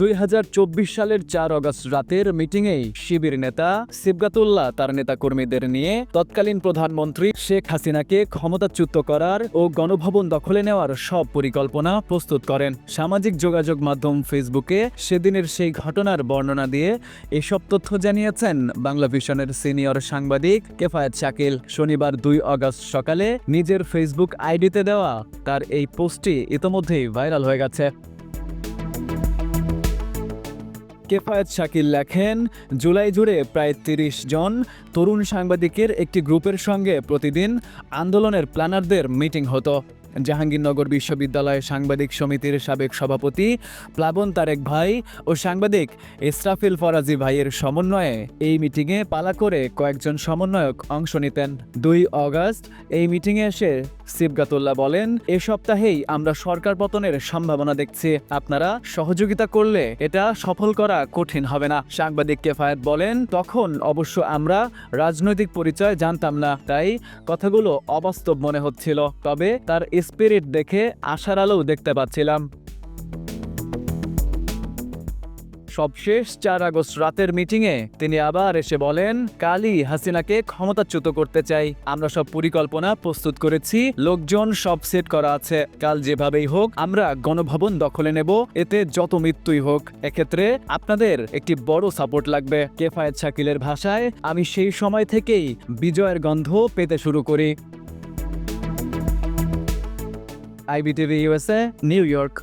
দুই হাজার চব্বিশ সালের চার অগস্ট রাতের মিটিংয়েই শিবির নেতা সিবগাতুল্লাহ তার নেতাকর্মীদের নিয়ে তৎকালীন প্রধানমন্ত্রী শেখ হাসিনাকে ক্ষমতাচ্যুত করার ও গণভবন দখলে নেওয়ার সব পরিকল্পনা প্রস্তুত করেন। সামাজিক যোগাযোগ মাধ্যম ফেসবুকে সেদিনের সেই ঘটনার বর্ণনা দিয়ে এসব তথ্য জানিয়েছেন বাংলা ভিশনের সিনিয়র সাংবাদিক কেফায়াত শাকিল। শনিবার দুই অগস্ট সকালে নিজের ফেসবুক আইডিতে দেওয়া তার এই পোস্টটি ইতোমধ্যেই ভাইরাল হয়ে গেছে। কেফায়েত শাকিল লেখেন, জুলাই জুড়ে প্রায় তিরিশ জন তরুণ সাংবাদিকের একটি গ্রুপের সঙ্গে প্রতিদিন আন্দোলনের প্ল্যানারদের মিটিং হতো। জাহাঙ্গীরনগর বিশ্ববিদ্যালয় সাংবাদিক সমিতির সাবেক সভাপতি প্লাবন তারেক ভাই ও সাংবাদিক ইসরাফিল ফরাজি ভাইয়ের সমন্বয়ে এই মিটিংয়ে পালা করে কয়েকজন সমন্বয়ক অংশ নিতেন। দুই অগাস্ট এই মিটিংয়ে এসে সিবগাতুল্লাহ বলেন, এ সপ্তাহেই আমরা সরকার পতনের সম্ভাবনা দেখছি। আপনারা সহযোগিতা করলে এটা সফল করা কঠিন হবে না। সাংবাদিক কেফায়াত বলেন, তখন অবশ্য আমরা রাজনৈতিক পরিচয় জানতাম না। তাই কথাগুলো অবাস্তব মনে হচ্ছিল। তবে তার স্পিরিট দেখে আশার আলো দেখতে পাচ্ছিলাম। সবশেষ চার আগস্ট রাতের মিটিংয়ে তিনি আবার এসে বলেন, কালই হাসিনাকে ক্ষমতাচ্যুত করতে চাই। আমরা সব পরিকল্পনা প্রস্তুত করেছি, লোকজন সব সেট করা আছে। কাল যেভাবেই হোক, আমরা গণভবন দখলে নেব, এতে যত মৃত্যুই হোক। এক্ষেত্রে আপনাদের একটি বড় সাপোর্ট লাগবে। কেফায়েত শাকিলের ভাষায়, আমি সেই সময় থেকেই বিজয়ের গন্ধ পেতে শুরু করি। IBTV USA, New York.